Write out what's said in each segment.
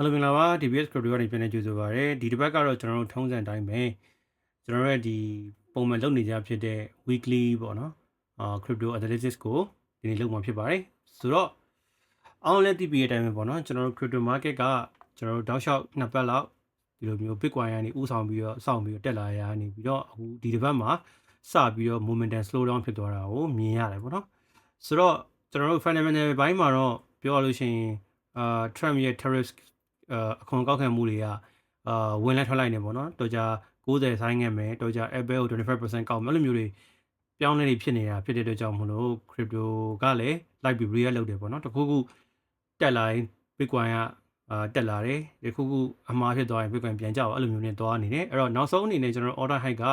ဟယ်လိုမင်္ဂလာပါ DBS Crypto ကနေပြန်လည်ကြိုဆိုပါရစေဒီတစ်ပတ်ကတော့ကျွန်တော်တို့ထုံးစံတိုင်းပဲကျွန်တော်တို့ရဲ့ဒီပုံမှန်လုပ်နေကြဖြစ်တဲ့ weekly ပေါ့နော်အာ crypto analysis ကိုဒီနေ့လုပ်မှာဖြစ်ပါတယ်ဆိုတော့အောင်လဲတည်ပြီးတဲ့အတိုင်းပဲပေါ့နော်ကျွန်တော်တို့ crypto market ကကျွန်တော်တို့တောက်လျှောက်နှစ်ပတ်လောက်ဒီလိုမျိုး Bitcoin ကနေဥဆောင်ပြီးတော့စောင့်ပြီးတော့တက်လာရနေပြီးတော့အခုဒီတစ်ပတ်မှာစပြီးတော့ momentum slow down ဖြစ်သွားတာကိုမြင်ရတယ်ပေါ့နော်ဆိုတော့ကျွန်တော်တို့ fundamental ဘိုင်းမှာတော့ပြောရလို့ရှိရင်အာ Trump ရဲ့ tariffs အခွန်ကောက်ခံမှုတွေကအာဝင်လက်ထွက်လိုက်နေပေါ့နော်တော်ကြ90ဆိုင်းခဲ့မယ်တော်ကြ Apple ကို25%ကောက်မယ်အဲ့လိုမျိုးတွေပြောင်းလဲနေဖြစ်နေတာဖြစ်တဲ့အတွက်ကြောင့်မလို့ crypto ကလည်း like ပြီး real လုပ်တယ်ပေါ့နော်တခုခုတက်လာရင် Bitcoin ကအာတက်လာတယ်ဒီခုခုအမှားဖြစ်သွားရင် Bitcoin ပြန်ကျအောင်အဲ့လိုမျိုးနဲ့သွားနေတယ်အဲ့တော့နောက်ဆုံးအနေနဲ့ကျွန်တော် order high က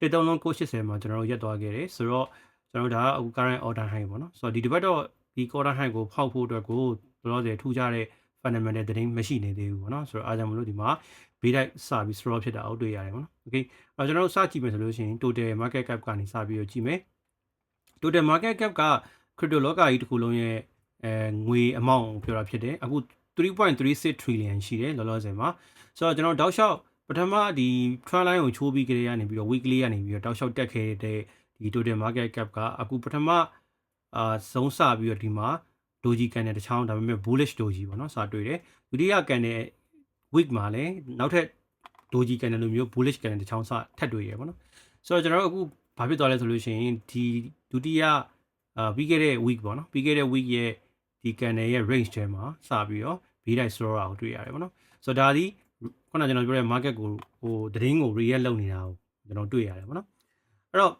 တစ်တုံးလုံး680မှာကျွန်တော်တို့ရက်သွားခဲ့တယ်ဆိုတော့ကျွန်တော်တို့ဒါကအခု current order high ပေါ့နော်ဆိုတော့ဒီတစ်ပတ်တော့ဒီ order high ကိုဖောက်ဖို့အတွက်ကိုဘယ်လိုလဲထူးခြားတဲ့ fundamental သတင်းမရှိနေသေးဘူးပေါ့နော်ဆိုတော့အားကြောင့်မလို့ဒီမှာဘေးတိုက်စပြီး straw ဖြစ်တာကိုတွေ့ရတယ်ပေါ့နော် okay အဲ့ကျွန်တော်တို့စကြည့်မယ်ဆိုလို့ရှိရင် total market cap ကနေစပြီးတော့ကြည့်မယ် total market cap က crypto လောကကြီးတစ်ခုလုံးရဲ့အဲငွေ amount ကိုပြောတာဖြစ်တယ်အခု3.36 trillion ရှိတယ်လောလောဆယ်မှာဆိုတော့ကျွန်တော်တောက်လျှောက်ပထမဒီ trend line ကိုချိုးပြီးကြရနေပြီးတော့ weekly ကနေပြီးတော့တောက်လျှောက်တက်ခဲ့တဲ့ဒီ total market cap ကအခုပထမအာဆုံးစပြီးတော့ဒီမှာ doji ကန်တဲ့တစ်ချောင်းဒါပေမဲ့ bullish doji ပေါ့နော်စာတွေ့တယ်ဒုတိယကန်တဲ့ week မှာလည်းနောက်ထပ် doji ကန်တဲ့လိုမျိုး bullish ကန်တဲ့တစ်ချောင်းစာထပ်တွေ့ရပေါ့နော်ဆိုတော့ကျွန်တော်တို့အခုဘာဖြစ်သွားလဲဆိုလို့ရှိရင်ဒီဒုတိယအာပြီးခဲ့တဲ့ week ပေါ့နော်ပြီးခဲ့တဲ့ week ရဲ့ဒီကန်တဲ့ရဲ့ range ထဲမှာစပြီးတော့ B dive store ကိုတွေ့ရတယ်ပေါ့နော်ဆိုတော့ဒါဒီခုနကျွန်တော်ပြောတဲ့ market ကိုဟိုသတင်းကို react လုပ်နေတာကိုကျွန်တော်တွေ့ရတယ်ပေါ့နော်အဲ့တော့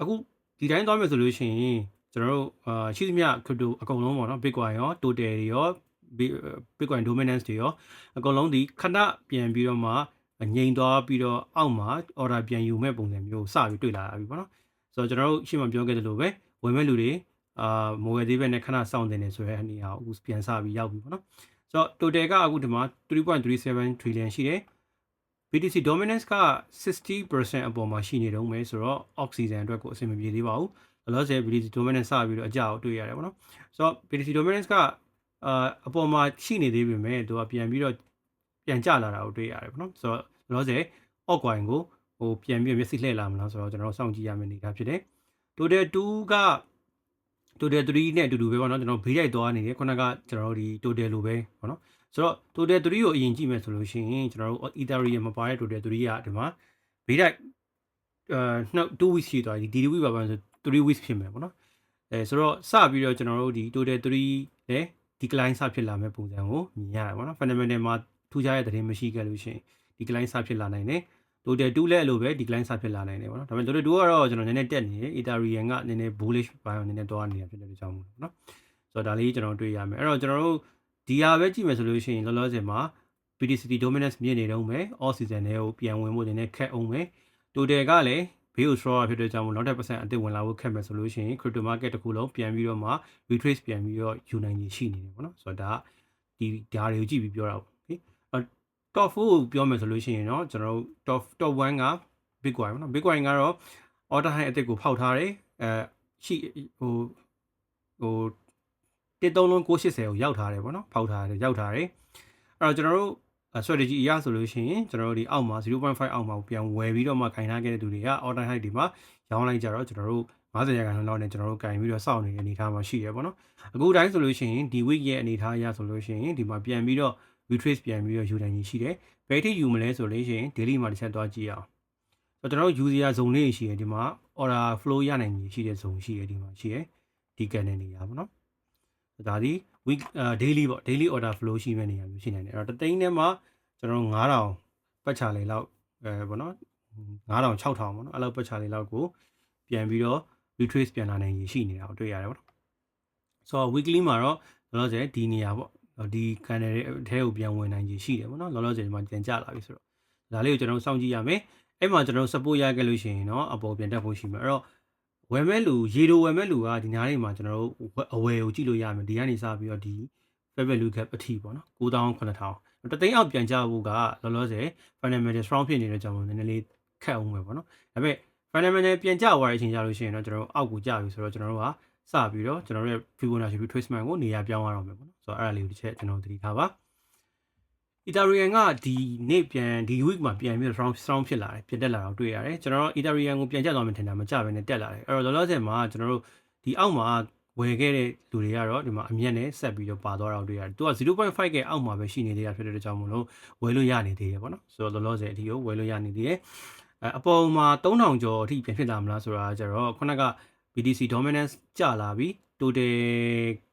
အခုဒီတိုင်းသွားမယ်ဆိုလို့ရှိရင် ကျွန်တော်တို့အာရှိသမျှ crypto အကုန်လုံးပေါ့နော် Bitcoin ရော total တွေရော Bitcoin dominance တွေရောအကုန်လုံးဒီခဏပြန်ပြီးတော့မှငိန်သွားပြီးတော့အောက်မှာ order ပြန်ယူမဲ့ပုံစံမျိုးစပြီးတွေ့လာတာပြီပေါ့နော်ဆိုတော့ကျွန်တော်တို့ရှင်းမပြောခဲ့သလိုပဲဝင်မဲ့လူတွေအာမိုဝယ်သေးပဲနဲ့ခဏစောင့်တင်နေဆိုတဲ့အနေအထားကိုအခုပြန်စပြီးရောက်ပြီပေါ့နော်ဆိုတော့ total ကအခုဒီမှာ3.37 trillion ရှိတယ် BTC dominance က60%အပေါ်မှာရှိနေတော့မယ်ဆိုတော့ oxygen အတွက်ကိုအဆင်မပြေသေးပါဘူး လောလောဆယ် BTC dominance စပြီးတော့အကြောက်တွေ့ရတယ်ပေါ့နော်ဆိုတော့ BTC dominance ကအာအပေါ်မှာရှိနေသေးပေမဲ့သူကပြန်ပြီးတော့ပြန်ကျလာတာကိုတွေ့ရတယ်ပေါ့နော်ဆိုတော့လောလောဆယ် altcoin ကိုဟိုပြန်ပြီးမျက်စိလှည့်လာမလားဆိုတော့ကျွန်တော်စောင့်ကြည့်ရမယ့်အနေအထားဖြစ်တယ် total 2က total 3နဲ့အတူတူပဲပေါ့နော်ကျွန်တော်ဘေးရိုက်သွားနေတယ်ခုနကကျွန်တော်တို့ဒီ total လိုပဲပေါ့နော်ဆိုတော့ total 3ကိုအရင်ကြည့်မယ်ဆိုလို့ရှိရင်ကျွန်တော်တို့ ethereum မှာပါတဲ့ total 3ကဒီမှာဘေးရိုက်အာနှစ်2 weeks ရှိသွားပြီဒီ week ပါပါဆို 3 weeks ဖြစ်မယ်ပေါ့နော်အဲဆိုတော့စပြီးတော့ကျွန်တော်တို့ဒီ total 3လည်း decline စဖြစ်လာမဲ့ပုံစံကိုမြင်ရတယ်ပေါ့နော် fundamental မှာထူးခြားတဲ့သတင်းမရှိခဲ့လို့ရှိရင် decline စဖြစ်လာနိုင်တယ် total 2လည်းအဲ့လိုပဲ decline စဖြစ်လာနိုင်တယ်ပေါ့နော်ဒါပေမဲ့ total 2ကတော့ကျွန်တော်နည်းနည်းတက်နေတယ် ethereum ကနည်းနည်း bullish ဘိုင်းကိုနည်းနည်းသွားနေတာဖြစ်တဲ့အတွက်ကြောင့်မို့လို့နော်ဆိုတော့ဒါလေးကျွန်တော်တွေ့ရမယ်အဲ့တော့ကျွန်တော်တို့ဒီဟာပဲကြည့်မယ်ဆိုလို့ရှိရင်လောလောဆယ်မှာ BTC dominance မြင့်နေတော့မယ် all season တွေကိုပြန်ဝင်ဖို့နည်းနည်းခက်အောင်မယ် total ကလည်း ဘေးကို straw ဖြစ်တဲ့ကြောင့်မို့နောက်ထပ် percent အသစ်ဝင်လာဖို့ခက်မယ်ဆိုလို့ရှိရင် crypto market တစ်ခုလုံးပြန်ပြီးတော့မှ retrace ပြန်ပြီးတော့ယူနိုင်ကြီးရှိနေတယ်ပေါ့နော်ဆိုတော့ဒါဒီဓာတ်တွေကိုကြည့်ပြီးပြောတာပေါ့ okay top 4ကိုပြောမယ်ဆိုလို့ရှိရင်เนาะကျွန်တော်တို့ top top 1က Bitcoin ပေါ့နော် Bitcoin ကတော့ order high အသစ်ကိုဖောက်ထားတယ်အဲရှိဟိုဟိုတစ်သုံးလုံး680ကိုရောက်ထားတယ်ပေါ့နော်ဖောက်ထားတယ်ရောက်ထားတယ်အဲ့တော့ကျွန်တော်တို့ strategy အရဆိုလို့ရှိရင်ကျွန်တော်တို့ဒီအောက်မှာ0.5အောက်မှာပြန်ဝယ်ပြီးတော့မှခိုင်ထားခဲ့တဲ့သူတွေက order high ဒီမှာရောင်းလိုက်ကြတော့ကျွန်တော်တို့50ရာခိုင်နှုန်းလောက်နဲ့ကျွန်တော်တို့ကင်ပြီးတော့စောင့်နေတဲ့အနေအထားမှာရှိရပေါ့နော်အခုတိုင်းဆိုလို့ရှိရင်ဒီ week ရဲ့အနေအထားအရဆိုလို့ရှိရင်ဒီမှာပြန်ပြီးတော့ retrace ပြန်ပြီးတော့ယူနိုင်ကြီးရှိတယ်ဘယ်ထိယူမလဲဆိုလို့ရှိရင် daily မှာတစ်ချက်သွားကြည့်အောင်ဆိုတော့ကျွန်တော်တို့ user zone လေးရှိရဒီမှာ order flow ရနိုင်ကြီးရှိတဲ့ zone ရှိရဒီမှာရှိရဒီကန်တဲ့နေရာပေါ့နော်ဒါဒီ week daily ပေါ့ daily order flow ရှိမဲ့နေရာမျိုးရှိနိုင်တယ်အဲ့တော့တသိန်းထဲမှာကျွန်တော်9000ပတ်ချာလေလောက်အဲပေါ့နော်9000 6000ပေါ့နော်အဲ့လောက်ပတ်ချာလေလောက်ကိုပြန်ပြီးတော့ retrace ပြန်လာနိုင်ရည်ရှိနေတာကိုတွေ့ရတယ်ပေါ့နော်ဆိုတော့ weekly မှာတော့လောလောဆယ်ဒီနေရာပေါ့ဒီ channel တွေအထဲကိုပြန်ဝင်နိုင်ရည်ရှိတယ်ပေါ့နော်လောလောဆယ်ဒီမှာပြန်ကြလာပြီဆိုတော့ဒါလေးကိုကျွန်တော်စောင့်ကြည့်ရမယ်အဲ့မှာကျွန်တော် support ရခဲ့လို့ရှိရင်တော့အပေါ်ပြန်တက်ဖို့ရှိမှာအဲ့တော့ ဝယ်မဲ့လူရေတိုဝယ်မဲ့လူကဒီနားလေးမှာကျွန်တော်တို့အဝယ်ကိုကြည့်လို့ရမယ်ဒီကနေစပြီးတော့ဒီ fair value gap အထိပေါ့နော်9000 9000တသိန်းအောက်ပြန်ကြဖို့ကလောလောဆယ် fundamental strong ဖြစ်နေတဲ့ကြောင့်နည်းနည်းလေးခက်အောင်ပဲပေါ့နော်ဒါပေမဲ့ fundamental ပြန်ကြသွားတဲ့အချိန်ကြလို့ရှိရင်တော့ကျွန်တော်တို့အောက်ကိုကြပြီဆိုတော့ကျွန်တော်တို့ကစပြီးတော့ကျွန်တော်တို့ရဲ့ Fibonacci retracement ကိုနေရာပြောင်းရအောင်ပဲပေါ့နော်ဆိုတော့အဲ့ဒါလေးကိုတစ်ချက်ကျွန်တော်သတိထားပါ Ethereum ကဒီနေ့ပြန်ဒီ week မှာပြန်ပြီးတော့ strong strong ဖြစ်လာတယ်ပြန်တက်လာတော့တွေ့ရတယ်ကျွန်တော်တို့ Ethereum ကိုပြန်ကျသွားမှထင်တာမကြဘဲနဲ့တက်လာတယ်အဲ့တော့လောလောဆယ်မှာကျွန်တော်တို့ဒီအောက်မှာဝယ်ခဲ့တဲ့လူတွေကတော့ဒီမှာအမြတ်နဲ့ဆက်ပြီးတော့ပါသွားတာတွေ့ရတယ်သူက0.5ကအောက်မှာပဲရှိနေသေးတာဖြစ်တဲ့ကြောင့်မလို့ဝယ်လို့ရနေသေးတယ်ပေါ့နော်ဆိုတော့လောလောဆယ်အထိကိုဝယ်လို့ရနေသေးတယ်အအပေါ်မှာ3000ကျော်အထိပြန်ဖြစ်လာမလားဆိုတာကျတော့ခုနက BTC dominance ကျလာပြီ total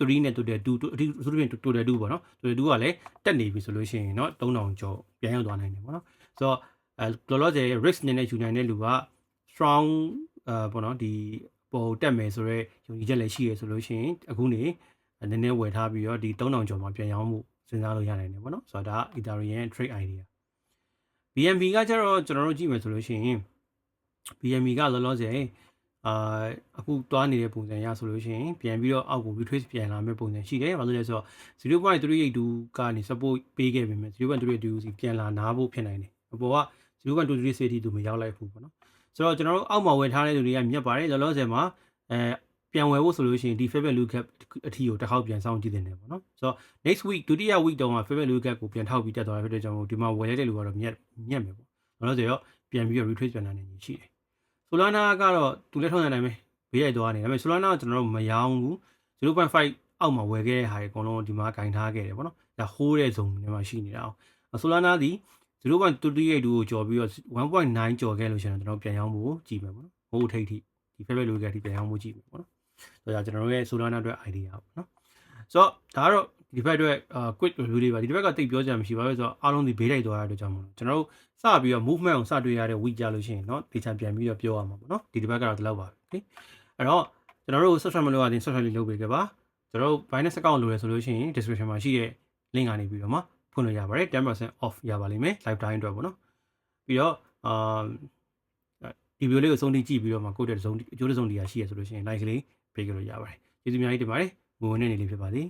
3နဲ့ total 2အထိဆိုရင် total 2ပေါ့နော် total 2ကလည်းတက်နေပြီဆိုလို့ရှိရင်เนาะ3000ကျော်ပြန်ရောက်သွားနိုင်တယ်ပေါ့နော်ဆိုတော့အဲလောလောဆယ် risk နည်းနည်းယူနိုင်တဲ့လူက strong အဲပေါ့နော်ဒီပေါ်တက်မယ်ဆိုတော့ယုံကြည်ချက်လည်းရှိရဆိုလို့ရှိရင်အခုနေနည်းနည်းဝယ်ထားပြီးတော့ဒီ3000ကျော်မှာပြန်ရောင်းမှုစဉ်းစားလို့ရနိုင်တယ်ပေါ့နော်ဆိုတော့ဒါက Ethereum trade idea BNB ကကျတော့ကျွန်တော်တို့ကြည့်မယ်ဆိုလို့ရှိရင် BNB ကလောလောဆယ် အာအခုတွားနေတဲ့ပုံစံရဆိုလို့ရှိရင်ပြန်ပြီးတော့အောက်ကို retrace ပြန်လာမယ့်ပုံစံရှိတယ်။ဘာလို့လဲဆိုတော့0.382ကနေ support ပေးခဲ့ပေမဲ့0.382စီပြန်လာနားဖို့ဖြစ်နိုင်တယ်။အပေါ်က0.23စီအထိသူမရောက်လိုက်ဘူးပေါ့နော်။ဆိုတော့ကျွန်တော်တို့အောက်မှာဝယ်ထားတဲ့လူတွေကမြတ်ပါတယ်လောလောဆယ်မှာအဲပြန်ဝယ်ဖို့ဆိုလို့ရှိရင်ဒီ fair value gap အထီကိုတစ်ခေါက်ပြန်စောင့်ကြည့်နေတယ်ပေါ့နော်။ဆိုတော့ next week ဒုတိယ week တုန်းက fair value gap ကိုပြန်ထောက်ပြီးတက်သွားတာဖြစ်တဲ့ကြောင့်မို့ဒီမှာဝယ်လိုက်တဲ့လူကတော့မြတ်မြတ်မယ်ပေါ့။လောလောဆယ်တော့ပြန်ပြီးတော့ retrace ပြန်လာနေရှိတယ်။ Solana ကတော့သူလည်းထုံးစံတိုင်းပဲဘေးရိုက်သွားနေဒါပေမဲ့ Solana ကကျွန်တော်တို့မရောင်းဘူး0.5အောက်မှာဝယ်ခဲ့တဲ့ဟာတွေအကုန်လုံးဒီမှာကင်ထားခဲ့တယ်ပေါ့နော်ဒါ hold တဲ့ zone တွေမှာရှိနေတာအောင် Solana ဒီ0.382ကိုကျော်ပြီးတော့1.9ကျော်ခဲ့လို့ရှိရင်ကျွန်တော်ပြန်ရောင်းဖို့ကြည့်မယ်ပေါ့နော်ဟိုထိတ်ထိဒီ favorite လိုကတိပြန်ရောင်းဖို့ကြည့်မယ်ပေါ့နော်ဆိုတော့ကျွန်တော်တို့ရဲ့ Solana အတွက် idea ပေါ့နော်ဆိုတော့ဒါကတော့ ဒီဘက်အတွက်အာ quick review လေးပါဒီဘက်ကတိတ်ပြောကြမှာမရှိပါဘူးဆိုတော့အားလုံးဒီဘေးလိုက်သွားတဲ့အတွက်ကြောင့်မလို့ကျွန်တော်တို့စပြီးတော့ movement ကိုစတွေ့ရတဲ့ week ကြလို့ရှိရင်เนาะ data ပြန်ပြီးတော့ပြောရမှာပေါ့เนาะဒီဒီဘက်ကတော့ဒီလောက်ပါပဲ okay အဲ့တော့ကျွန်တော်တို့ subscribe မလုပ်ရသေး subscribe လေးလုပ်ပေးခဲ့ပါကျွန်တော်တို့ Binance account လိုရဆိုလို့ရှိရင် description မှာရှိတဲ့ link ကနေပြီးတော့မှဖွင့်လို့ရပါတယ်10% off ရပါလိမ့်မယ် live time အတွက်ပေါ့နော်ပြီးတော့အာဒီ video လေးကိုဆုံးထိကြည့်ပြီးတော့မှကိုယ့်တဲ့စုံအကျိုးတစ်စုံတရာရှိရဆိုလို့ရှိရင် like လေးပေးကြလို့ရပါတယ်ကျေးဇူးအများကြီးတင်ပါတယ်ငွေဝင်နေနေလေးဖြစ်ပါသည်